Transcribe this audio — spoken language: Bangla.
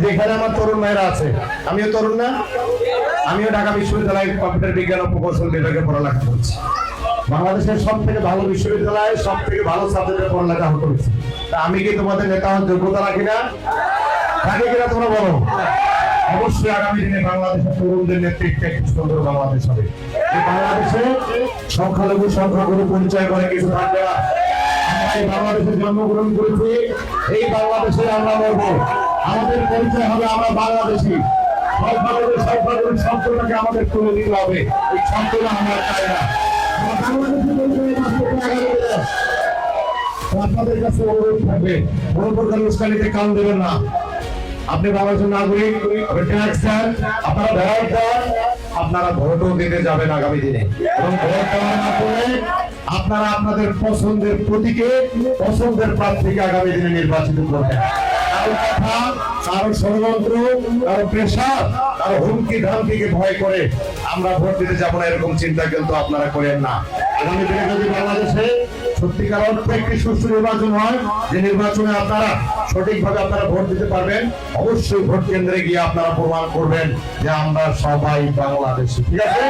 যেখানে আমার তরুণ ভাইরা আছে, আমিও তরুণ না, আমিও ঢাকা বিশ্ববিদ্যালয়ে কম্পিউটার বিজ্ঞান ও প্রকৌশল বিভাগে পড়ালেখা করছি। বাংলাদেশের সব থেকে ভালো বিশ্ববিদ্যালয়ে সব থেকে ভালো সাবজেক্টে পড়ালেখা করছি। তা আমি কি তোমাদের নেতা হওয়ার যোগ্যতা রাখি না? থাকে কিনা তোমরা বলো? অবশ্যই আগামী দিনে বাংলাদেশের তরুণদের নেতৃত্বে একটি সুন্দর বাংলাদেশ হবে। বাংলাদেশে সংখ্যালঘু সংখ্যাগুরু পরিচয় করে কিছু থাকবে না। বাংলাদেশে জন্মগ্রহণ করেছি, এই বাংলাদেশে আমরা মরবো। আমাদের পরিচয় হবে আমরা বাংলাদেশি। শব্দটাকে আমাদের তুলে হবে। এই শব্দটা আমরা চাই না। আপনি আপনারা ভোটও দিতে যাবেন আগামী দিনে। এবং ভোট মাধ্যমে আপনারা আপনাদের পছন্দের প্রতীকে, পছন্দের প্রার্থীকে আগামী দিনে নির্বাচিত করবেন। আপনারা যে নির্বাচনে আপনারা আপনারা ভোট দিতে পারবেন, অবশ্যই ভোট কেন্দ্রে গিয়ে আপনারা প্রমাণ করবেন যে আমরা সবাই বাংলাদেশি, ঠিক আছে?